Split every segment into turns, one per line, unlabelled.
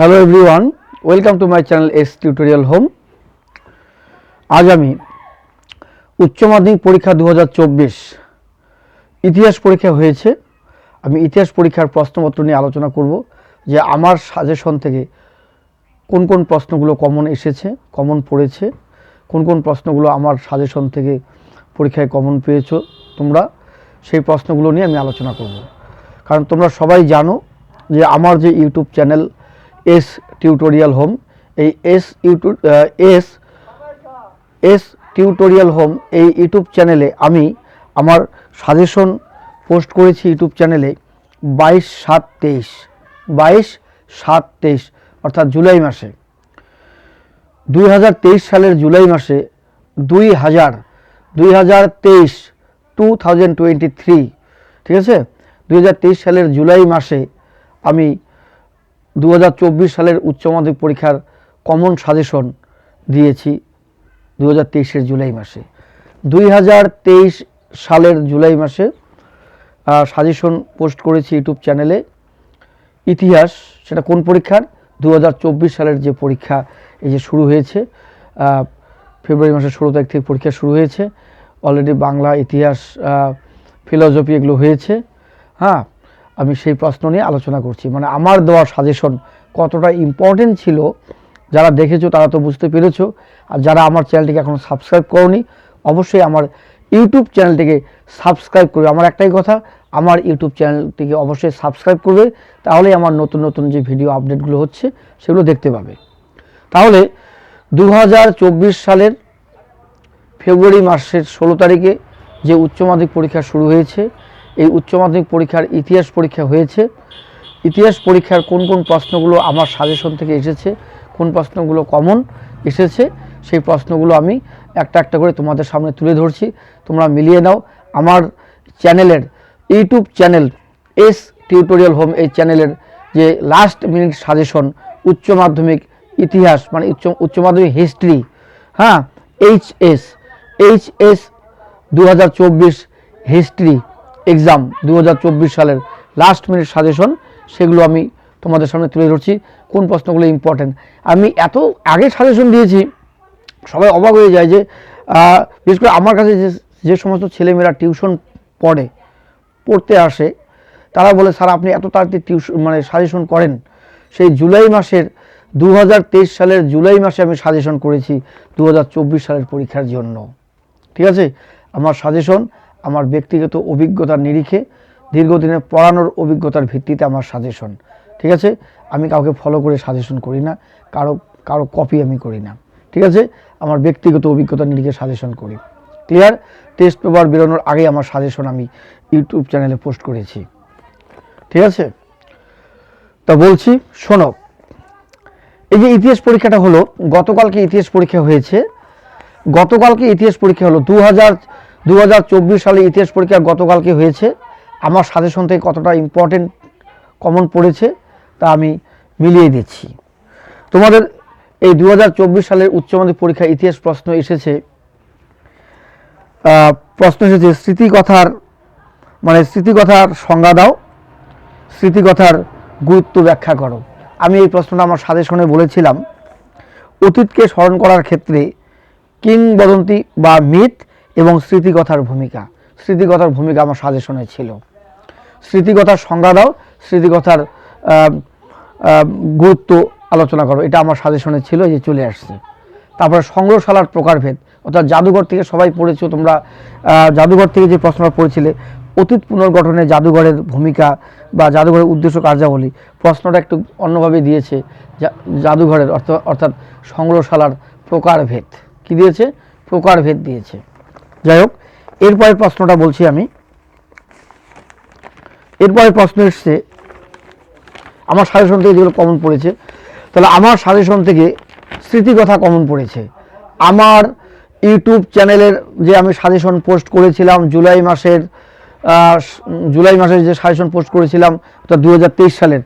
Hello everyone welcome to my channel S tutorial home আজ আমি উচ্চ মাধ্যমিক পরীক্ষা দু হাজার চব্বিশ ইতিহাস পরীক্ষা হয়েছে। আমি ইতিহাস পরীক্ষার প্রশ্নপত্র নিয়ে আলোচনা করব যে আমার সাজেশন থেকে কোন কোন প্রশ্নগুলো কমন এসেছে কমন পড়েছে, কোন কোন প্রশ্নগুলো আমার সাজেশন থেকে পরীক্ষায় কমন পেয়েছ তোমরা, সেই প্রশ্নগুলো নিয়ে আমি আলোচনা করব। কারণ তোমরা সবাই জানো যে আমার যে YouTube channel S tutorial home এই S YouTube S S tutorial home এই ইউটিউব চ্যানেলে আমি আমার সাজেশন পোস্ট করেছি ইউটিউব চ্যানেলে বাইশ সাত তেইশ, বাইশ সাত তেইশ, অর্থাৎ জুলাই মাসে। দুই হাজার তেইশ সালের জুলাই মাসে দুই হাজার দুই হাজার তেইশ টু থাউজেন্ড টোয়েন্টি থ্রি ঠিক আছে? দুই হাজার তেইশ সালের জুলাই মাসে আমি দু হাজার চব্বিশ সালের উচ্চ মাধ্যমিক পরীক্ষার কমন সাজেশন দিয়েছি দু হাজার জুলাই মাসে। দুই হাজার তেইশ সালের জুলাই মাসে সাজেশন পোস্ট করেছি ইউটিউব চ্যানেলে। ইতিহাস, সেটা কোন পরীক্ষার? দু হাজার চব্বিশ সালের যে পরীক্ষা, এই যে শুরু হয়েছে ফেব্রুয়ারি মাসের ষোলো তারিখ থেকে পরীক্ষা শুরু হয়েছে। অলরেডি বাংলা, ইতিহাস ফিলসফি এগুলো হয়েছে। হ্যাঁ আমি সেই প্রশ্ন নিয়ে আলোচনা করছি। মানে আমার দেওয়া সাজেশন কতটা ইম্পর্টেন্ট ছিল, যারা দেখেছ তারা তো বুঝতে পেরেছ। আর যারা আমার চ্যানেলটিকে এখনও সাবস্ক্রাইব করনি, অবশ্যই আমার ইউটিউব চ্যানেলটিকে সাবস্ক্রাইব করবে। আমার একটাই কথা, আমার ইউটিউব চ্যানেলটিকে অবশ্যই সাবস্ক্রাইব করবে। তাহলেই আমার নতুন নতুন যে ভিডিও আপডেটগুলো হচ্ছে, সেগুলো দেখতে পাবে। তাহলে দু হাজার চব্বিশ সালের ফেব্রুয়ারি মাসের ষোলো তারিখে যে উচ্চ মাধ্যমিক পরীক্ষা শুরু হয়েছে এই উচ্চ মাধ্যমিক পরীক্ষার ইতিহাস পরীক্ষা হয়েছে। ইতিহাস পরীক্ষার কোন কোন প্রশ্নগুলো আমার সাজেশন থেকে এসেছে, কোন প্রশ্নগুলো কমন এসেছে, সেই প্রশ্নগুলো আমি একটা একটা করে তোমাদের সামনে তুলে ধরছি। তোমরা মিলিয়ে নাও। আমার চ্যানেলের YouTube channel S tutorial home এই চ্যানেলের যে লাস্ট মিনিট সাজেশন উচ্চ মাধ্যমিক ইতিহাস মানে উচ্চ উচ্চ মাধ্যমিক হিস্ট্রি হ্যাঁ এইচ এস এইচ এস দু হাজার চব্বিশ হিস্ট্রি এক্সাম দু হাজার চব্বিশ সালের লাস্ট মিনিট সাজেশন সেগুলো আমি তোমাদের সামনে তুলে ধরছি, কোন প্রশ্নগুলো ইম্পর্টেন্ট আমি এত আগে সাজেশন দিয়েছি, সবাই অবাক হয়ে যায় যে বিশেষ করে আমার কাছে যে যে সমস্ত ছেলেমেয়েরা টিউশন পড়ে, পড়তে আসে, তারা বলে, স্যার, আপনি এত তাড়াতাড়ি টিউশন মানে সাজেশন করেন। সেই জুলাই মাসের দু হাজার তেইশ সালের জুলাই মাসে আমি সাজেশন করেছি দু হাজার চব্বিশ সালের পরীক্ষার জন্য। ঠিক আছে? আমার সাজেশন আমার ব্যক্তিগত অভিজ্ঞতার নিরিখে দীর্ঘদিনের পড়ানোর অভিজ্ঞতার ভিত্তিতে আমার সাজেশন ঠিক আছে? আমি কাউকে ফলো করে সাজেশন করি না, কারও কারও কপি আমি করি না। ঠিক আছে? আমার ব্যক্তিগত অভিজ্ঞতার নিরিখে সাজেশন করি। ক্লিয়ার টেস্ট পেপার বেরোনোর আগে আমার সাজেশন আমি ইউটিউব চ্যানেলে পোস্ট করেছি। ঠিক আছে? তা বলছি, শোনো, এই যে ইতিহাস পরীক্ষাটা হলো, গতকালকে ইতিহাস পরীক্ষা হয়েছে। গতকালকে ইতিহাস পরীক্ষা হলো দু হাজার দু হাজার চব্বিশ সালে ইতিহাস পরীক্ষা গতকালকে হয়েছে। আমার সাজেশন থেকে কতটা ইম্পর্টেন্ট কমন পড়েছে তা আমি মিলিয়ে দিচ্ছি। তোমাদের এই দু হাজার চব্বিশ সালের উচ্চ মাধ্যমিক পরীক্ষা ইতিহাস প্রশ্ন এসেছে। প্রশ্ন এসেছে, স্মৃতিকথার মানে স্মৃতিকথার সংজ্ঞা দাও। স্মৃতিকথার গুরুত্ব ব্যাখ্যা করো। আমি এই প্রশ্নটা আমার সাজেশনে বলেছিলাম। অতীতকে স্মরণ করার ক্ষেত্রে কিংবদন্তি বা মিথ এবং স্মৃতিকথার ভূমিকা। স্মৃতিকথার ভূমিকা আমার সাজেশনে ছিল। স্মৃতিকথার সংজ্ঞা দাও, স্মৃতিকথার গুরুত্ব আলোচনা করো। এটা আমার সাজেশনে ছিল যে চলে আসছে। তারপরে সংগ্রহশালার প্রকারভেদ, অর্থাৎ জাদুঘর থেকে সবাই পড়েছো তোমরা জাদুঘর থেকে যে প্রশ্নটা পড়েছিলে, অতীত পুনর্গঠনে জাদুঘরের ভূমিকা বা জাদুঘরের উদ্দেশ্য কার্যাবলী, প্রশ্নটা একটু অন্যভাবে দিয়েছে জাদুঘরের অর্থ, অর্থাৎ সংগ্রহশালার প্রকারভেদ। কি দিয়েছে? প্রকারভেদ দিয়েছে। যাই হোক, এরপরের প্রশ্নটা বলছি আমি। এরপরের প্রশ্ন এসছে, আমার সাজেশন থেকে যেগুলো কমন পড়েছে, তাহলে আমার সাজেশন থেকে স্মৃতিকথা কমন পড়েছে। আমার ইউটিউব চ্যানেলের যে আমি সাজেশন পোস্ট করেছিলাম জুলাই মাসের জুলাই মাসের যে সাজেশন পোস্ট করেছিলাম অর্থাৎ দুই হাজার তেইশ সালের।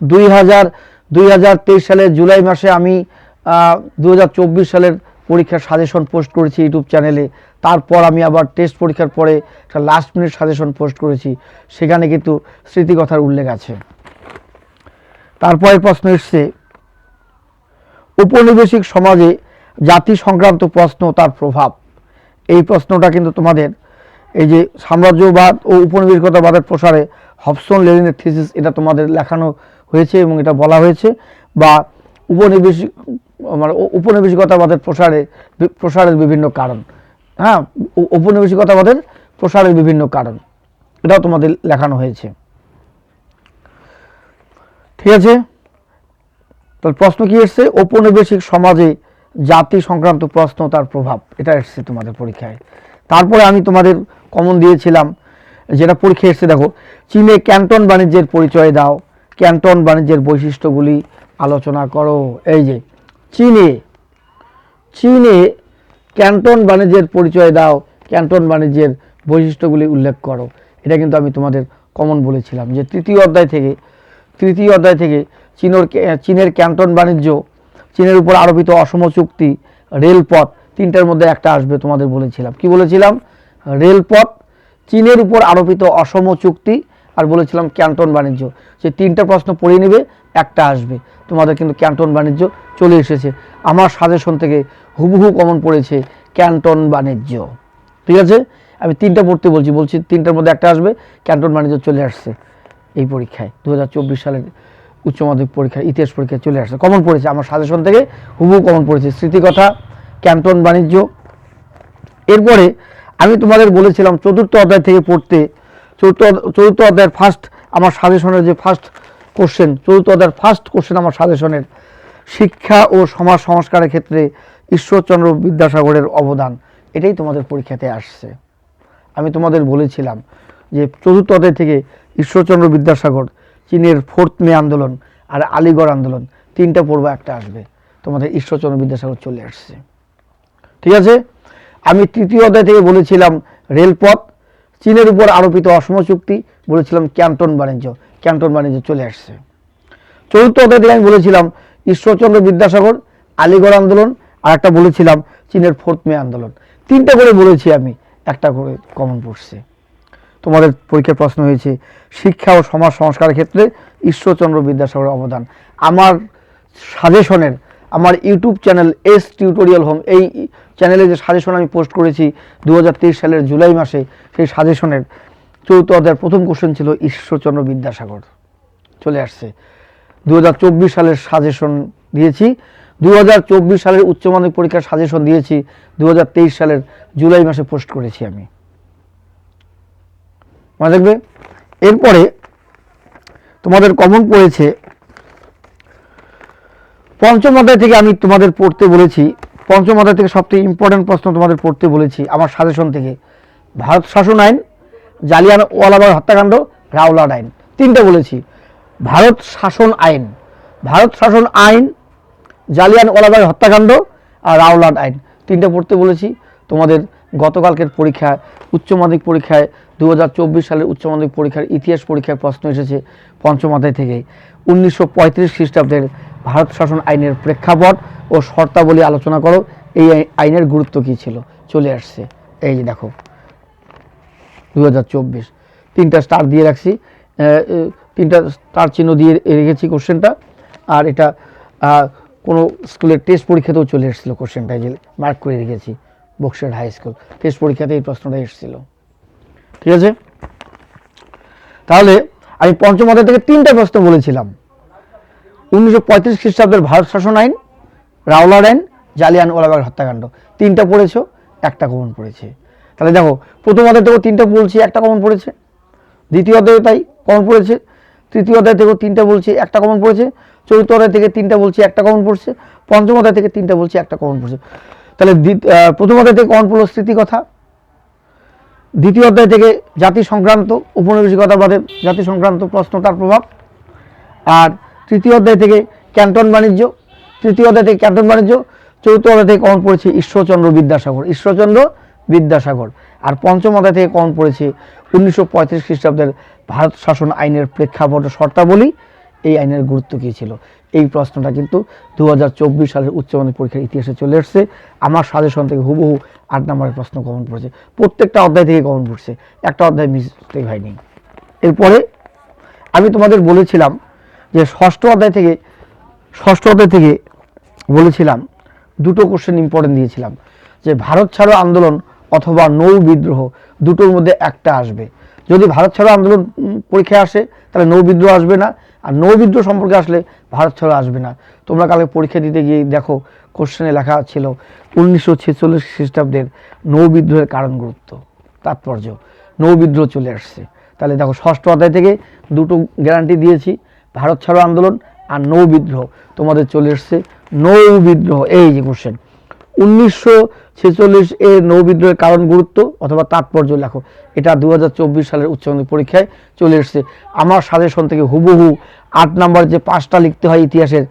দুই হাজার দুই হাজার তেইশ সালের জুলাই মাসে আমি দু হাজার চব্বিশ সালের পরীক্ষার সাজেশন পোস্ট করেছি ইউটিউব চ্যানেলে। তারপর আমি আবার টেস্ট পরীক্ষার পরে একটা লাস্ট মিনিট সাজেশন পোস্ট করেছি। সেখানে কিন্তু স্মৃতিকথার উল্লেখ আছে। তারপরের প্রশ্ন এসছে উপনিবেশিক সমাজে জাতি সংক্রান্ত প্রশ্ন তার প্রভাব। এই প্রশ্নটা কিন্তু তোমাদের এই যে সাম্রাজ্যবাদ ও উপনিবেশিকতাবাদের প্রসারে হবসন লেনিনের থিসিস এটা তোমাদের লেখানো হয়েছে এবং এটা বলা হয়েছে বা উপনিবেশিক মানে উপনিবেশিকতাবাদের প্রসারে প্রসারের বিভিন্ন কারণ। হ্যাঁ ঔপনিবেশিকতাবাদের প্রসারের বিভিন্ন কারণ। এটাও তোমাদের লেখানো হয়েছে। ঠিক আছে? তাহলে প্রশ্ন কি এসছে? ঔপনিবেশিক সমাজে জাতি সংক্রান্ত প্রশ্ন তার প্রভাব। এটা এসছে তোমাদের পরীক্ষায়। তারপরে আমি তোমাদের কমন দিয়েছিলাম, যেটা পরীক্ষায় এসছে, দেখো, চীনে ক্যান্টন বাণিজ্যের পরিচয় দাও। ক্যান্টন বাণিজ্যের বৈশিষ্ট্যগুলি আলোচনা করো। এই যে, চীনে চীনে ক্যান্টন বাণিজ্যের পরিচয় দাও, ক্যান্টন বাণিজ্যের বৈশিষ্ট্যগুলি উল্লেখ করো। এটা কিন্তু আমি তোমাদের কমন বলেছিলাম যে তৃতীয় অধ্যায় থেকে, তৃতীয় অধ্যায় থেকে চীনের চীনের ক্যান্টন বাণিজ্য, চীনের উপর আরোপিত অসম চুক্তি, রেলপথ, তিনটার মধ্যে একটা আসবে তোমাদের বলেছিলাম। কি বলেছিলাম? রেলপথ, চীনের উপর আরোপিত অসম চুক্তি আর বলেছিলাম ক্যান্টন বাণিজ্য। যে তিনটা প্রশ্ন পড়ে নেবে, একটা আসবে। তোমাদের কিন্তু ক্যান্টন বাণিজ্য চলে এসেছে। আমার সাজেশন থেকে হুবহু কমন পড়েছে ক্যান্টন বাণিজ্য। ঠিক আছে? আমি তিনটা পড়তে বলছি বলছি তিনটার মধ্যে একটা আসবে ক্যান্টন বাণিজ্য চলে আসছে এই পরীক্ষায় দু হাজার চব্বিশ সালের উচ্চ মাধ্যমিক পরীক্ষায়, ইতিহাস পরীক্ষায় চলে আসছে। কমন পড়েছে, আমার সাজেশন থেকে হুবহু কমন পড়েছে, স্মৃতিকথা ক্যান্টন বাণিজ্য। এরপরে আমি তোমাদের বলেছিলাম চতুর্থ অধ্যায় থেকে পড়তে, চতুর্থ চতুর্থ অধ্যায়ের ফার্স্ট আমার সাজেশনের যে ফার্স্ট কোশ্চেন চতুর্থ অধ্যায়ের ফার্স্ট কোশ্চেন আমার সাজেশনের শিক্ষা ও সমাজ সংস্কারের ক্ষেত্রে ঈশ্বরচন্দ্র বিদ্যাসাগরের অবদান, এটাই তোমাদের পরীক্ষাতে আসছে। আমি তোমাদের বলেছিলাম যে চতুর্থ অধ্যায় থেকে ঈশ্বরচন্দ্র বিদ্যাসাগর, চীনের ফোর্থ মে আন্দোলন আর আলিগড় আন্দোলন, তিনটা পর্ব একটা আসবে। তোমাদের ঈশ্বরচন্দ্র বিদ্যাসাগর চলে আসছে। ঠিক আছে? আমি তৃতীয় অধ্যায় থেকে বলেছিলাম রেলপথ, চীনের উপর আরোপিত অসম চুক্তি, বলেছিলাম ক্যান্টন বাণিজ্য ক্যান্টন বাণিজ্য চলে আসছে। চতুর্থ অধ্যায় থেকে আমি বলেছিলাম ঈশ্বরচন্দ্র বিদ্যাসাগর, আলিগড় আন্দোলন আর একটা বলেছিলাম, চীনের ফোর্থ মে আন্দোলন। তিনটা করে বলেছি আমি, একটা করে কমন পড়ছে তোমাদের পরীক্ষার প্রশ্ন হয়েছে, শিক্ষা ও সমাজ সংস্কারের ক্ষেত্রে ঈশ্বরচন্দ্র বিদ্যাসাগরের অবদান। আমার সাজেশনের, আমার YouTube channel S tutorial home এই চ্যানেলে যে সাজেশন আমি পোস্ট করেছি দু হাজার তেইশ সালের জুলাই মাসে, সেই সাজেশনের চতুর্থ অধ্যায়ের প্রথম কোশ্চেন ছিল ঈশ্বরচন্দ্র বিদ্যাসাগর। চলে আসছে। দু হাজার চব্বিশ সালের সাজেশন দিয়েছি দু হাজার চব্বিশ সালের উচ্চ মাধ্যমিক পরীক্ষার সাজেশন দিয়েছি দু হাজার তেইশ সালের জুলাই মাসে পোস্ট করেছি আমি। মনে থাকবে? এরপরে তোমাদের কমন পড়েছে, পঞ্চম অধ্যায় থেকে আমি তোমাদের পড়তে বলেছি, পঞ্চম অধ্যায় থেকে সবথেকে ইম্পর্টেন্ট প্রশ্ন তোমাদের পড়তে বলেছি আমার সাজেশন থেকে। ভারত শাসন আইন, জালিয়ান ওয়ালাবাগ হত্যাকাণ্ড রাওলাট আইন। তিনটা বলেছি। ভারত শাসন আইন, ভারত শাসন আইন জালিয়ান ওয়ালাবাগ হত্যাকাণ্ড আর রাওলাট আইন। তিনটা পড়তে বলেছি। তোমাদের গতকালকের পরীক্ষায়, উচ্চ মাধ্যমিক পরীক্ষায় দু হাজার চব্বিশ সালের উচ্চ মাধ্যমিক পরীক্ষার ইতিহাস পরীক্ষায় প্রশ্ন এসেছে পঞ্চম থেকে উনিশশো পঁয়ত্রিশ খ্রিস্টাব্দের ভারত শাসন আইনের প্রেক্ষাপট ও শর্তাবলী আলোচনা করো। এই আইনের গুরুত্ব কী ছিল? চলে আসছে। এই যে দেখো দু তিনটা স্টার দিয়ে রাখছি। তিনটা স্টার চিহ্ন দিয়ে রেখেছি কোশ্চেনটা আর এটা কোনো স্কুলের টেস্ট পরীক্ষাতেও চলে এসেছিল কোশ্চেনটা যে মার্ক করে রেখেছি, বক্সের হাই স্কুল টেস্ট পরীক্ষাতে এই প্রশ্নটা এসেছিল। ঠিক আছে? তাহলে আমি পঞ্চম অধ্যায় থেকে তিনটা প্রশ্ন বলেছিলাম। উনিশশো পঁয়ত্রিশ খ্রিস্টাব্দের ভারত শাসন আইন, রাওলার আইন, জালিয়ান ওয়ালাবাগ হত্যাকাণ্ড। তিনটা পড়েছ, একটা কমন পড়েছে। তাহলে দেখো, প্রথম অধ্যায় থেকেও তিনটা বলছি, একটা কমন পড়েছে। দ্বিতীয় অধ্যায়ে তাই কমন পড়েছে। তৃতীয় অধ্যায় থেকে তিনটা বলছি, একটা কমন পড়েছে। চতুর্থ অধ্যায় থেকে তিনটা বলছি, একটা কমন পড়ছে। পঞ্চম অধ্যায় থেকে তিনটা বলছি, একটা কমন পড়ছে। তাহলে প্রথম অধ্যায় থেকে কমন পড়ল স্মৃতিকথা দ্বিতীয় অধ্যায় থেকে জাতি সংক্রান্ত উপনিবেশিকতাবাদের জাতি সংক্রান্ত প্রশ্ন, তার প্রভাব। আর তৃতীয় অধ্যায় থেকে ক্যান্টন বাণিজ্য, তৃতীয় অধ্যায় থেকে ক্যান্টন বাণিজ্য, চতুর্থ অধ্যায় থেকে কমন পড়েছে ঈশ্বরচন্দ্র বিদ্যাসাগর ঈশ্বরচন্দ্র বিদ্যাসাগর। আর পঞ্চম অধ্যায় থেকে কমন পড়েছে উনিশশো পঁয়ত্রিশ খ্রিস্টাব্দের ভারত শাসন আইনের প্রেক্ষাপট শর্তাবলী এই আইনের গুরুত্ব কী ছিল? এই প্রশ্নটা কিন্তু দু হাজার চব্বিশ সালের উচ্চ মাধ্যমিক পরীক্ষার ইতিহাসে চলে এসছে। আমার সাজেশন থেকে হুবহু আট নম্বরের প্রশ্ন কমন পড়েছে। প্রত্যেকটা অধ্যায় থেকে কমন পড়ছে। একটা অধ্যায় মিস্টেক হয়নি। এরপরে আমি তোমাদের বলেছিলাম যে ষষ্ঠ অধ্যায় থেকে, ষষ্ঠ অধ্যায় থেকে বলেছিলাম, দুটো কোশ্চেন ইম্পর্টেন্ট দিয়েছিলাম। যে ভারত ছাড়ো আন্দোলন অথবা নৌ বিদ্রোহ দুটোর মধ্যে একটা আসবে। যদি ভারত ছাড়ো আন্দোলন পরীক্ষায় আসে, তাহলে নৌ বিদ্রোহ আসবে না। আর নৌ বিদ্রোহ সম্পর্কে আসলে ভারত ছাড়ো আসবে না। তোমরা কালকে পরীক্ষা দিতে গিয়ে দেখো কোশ্চেনে লেখা ছিল, উনিশশো ছেচল্লিশ খ্রিস্টাব্দের নৌ বিদ্রোহের কারণ গুরুত্ব, তাৎপর্য। নৌ বিদ্রোহ চলে আসছে। তাহলে দেখো, ষষ্ঠ অধ্যায় থেকে দুটো গ্যারান্টি দিয়েছি, ভারত ছাড়ো আন্দোলন আর নৌ বিদ্রোহ। তোমাদের চলে এসছে নৌ বিদ্রোহ। এই যে কোশ্চেন উনিশশো ছেচল্লিশ এর নৌ বিদ্রোহের কারণ গুরুত্ব অথবা তাৎপর্য লেখো। এটা দু হাজার চব্বিশ সালের উচ্চ মাধ্যমিক পরীক্ষায় চলে এসছে। আমার সাজেশন থেকে হুবহু আট নাম্বার যে পাঁচটা লিখতে হয় ইতিহাসের,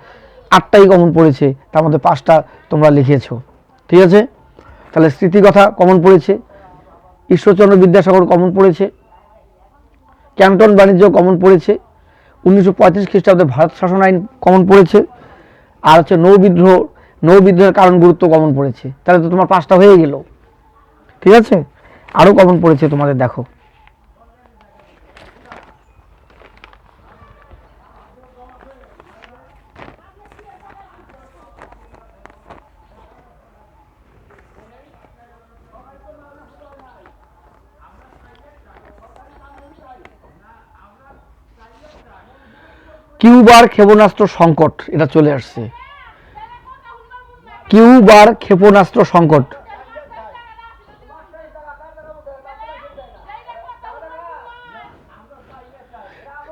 আটটাই কমন পড়েছে, তার মধ্যে পাঁচটা তোমরা লিখেছো। ঠিক আছে? তাহলে স্মৃতিকথা কমন পড়েছে, ঈশ্বরচন্দ্র বিদ্যাসাগর কমন পড়েছে, ক্যান্টন বাণিজ্য কমন পড়েছে, উনিশশো পঁয়ত্রিশ খ্রিস্টাব্দে ভারত শাসন আইন কমন পড়েছে, আর হচ্ছে নৌ বিদ্রোহ নৌ বিদ্রোহের কারণ গুরুত্ব কমন পড়েছে। তাহলে তো তোমার পাঁচটা হয়ে গেল। ঠিক আছে? আরও কমন পড়েছে তোমাদের, দেখো। কিউবার ক্ষেপণাস্ত্র সংকট, এটা চলে আসছে। কিউবার ক্ষেপণাস্ত্র সংকট।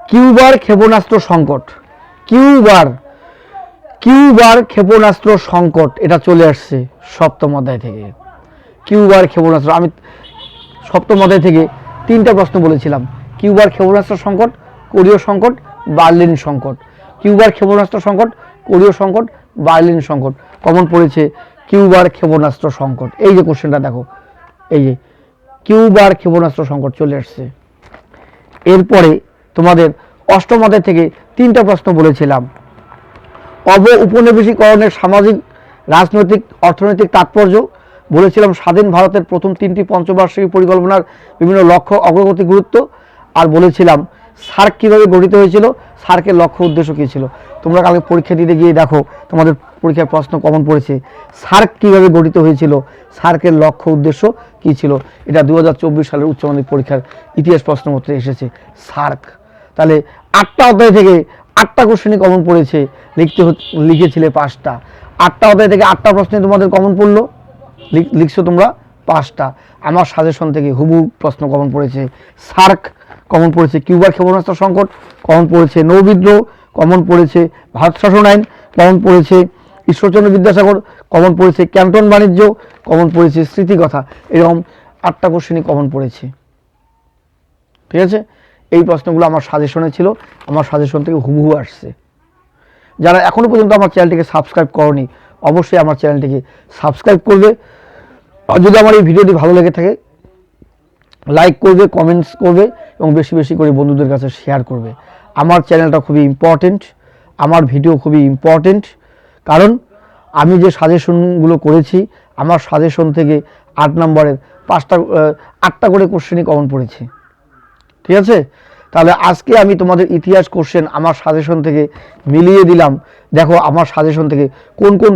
কিউবার ক্ষেপণাস্ত্র সংকট। কিউবার কিউবার ক্ষেপণাস্ত্র সংকট, এটা চলে আসছে সপ্তম অধ্যায় থেকে। কিউবার ক্ষেপণাস্ত্র, আমি সপ্তম অধ্যায় থেকে তিনটা প্রশ্ন বলেছিলাম। কিউবার ক্ষেপণাস্ত্র সংকট, কোরীয় সংকট, বার্লিন সংকট। কিউবার ক্ষেপণাস্ত্র সংকট, কোরীয় সংকট, বার্লিন সংকট। কমন পড়েছে, কিউবার ক্ষেপণাস্ত্র সংকট। এই যে কোশ্চেনটা দেখো, এই যে কিউবার ক্ষেপণাস্ত্র সংকট চলে আসছে। এরপরে তোমাদের অষ্টম অধ্যায় থেকে তিনটা প্রশ্ন বলেছিলাম। অব উপনিবেশীকরণের সামাজিক, রাজনৈতিক, অর্থনৈতিক তাৎপর্য বলেছিলাম স্বাধীন ভারতের প্রথম তিনটি পঞ্চবার্ষিকী পরিকল্পনার বিভিন্ন লক্ষ্য, অগ্রগতি, গুরুত্ব। আর বলেছিলাম সার্ক কীভাবে গঠিত হয়েছিল সার্কের লক্ষ্য উদ্দেশ্য কী ছিল? তোমরা কালকে পরীক্ষা দিতে গিয়ে দেখো, তোমাদের পরীক্ষার প্রশ্ন কমন পড়েছে। সার্ক কীভাবে গঠিত হয়েছিল? সার্কের লক্ষ্য উদ্দেশ্য কী ছিল? এটা দু হাজার চব্বিশ সালের উচ্চ মাধ্যমিক পরীক্ষার ইতিহাস প্রশ্নপত্রে এসেছে সার্ক তাহলে আটটা অধ্যায় থেকে আটটা কোশ্চেনই কমন পড়েছে, লিখতে লিখেছিলে পাঁচটা। আটটা অধ্যায় থেকে আটটা প্রশ্নে তোমাদের কমন পড়ল, লিখ- লিখছো তোমরা পাঁচটা। আমার সাজেশন থেকে হুবু প্রশ্ন কমন পড়েছে সার্ক কমন পড়েছে কিউবার ক্ষেপণাস্ত্র সংকট, কমন পড়েছে নৌবিদ্রোহ কমন পড়েছে ভারত শাসন আইন, কমন পড়েছে ঈশ্বরচন্দ্র বিদ্যাসাগর, কমন পড়েছে ক্যান্টন বাণিজ্য, কমন পড়েছে স্মৃতিকথা। এরকম আটটা কোশ্চেনই কমন পড়েছে। ঠিক আছে? এই প্রশ্নগুলো আমার সাজেশনে ছিল। আমার সাজেশন থেকে হুবহু আসছে। যারা এখনও পর্যন্ত আমার চ্যানেলটিকে সাবস্ক্রাইব করনি, অবশ্যই আমার চ্যানেলটিকে সাবস্ক্রাইব করবে। আর যদি আমার এই ভিডিওটি ভালো লেগে থাকে লাইক করবে কমেন্টস করবে এবং বেশি বেশি করে বন্ধুদের কাছে শেয়ার করবে। আমার চ্যানেলটা খুবই ইম্পর্টেন্ট আমার ভিডিও খুবই ইম্পর্টেন্ট কারণ আমি যে সাজেশনগুলো করেছি, আমার সাজেশন থেকে আট নম্বরের পাঁচটা আটটা করে কোশ্চেনই কমন পড়েছে। ঠিক আছে? তাহলে আজকে আমি তোমাদের ইতিহাস কোশ্চেন আমার সাজেশন থেকে মিলিয়ে দিলাম। দেখো, আমার সাজেশন থেকে কোন কোন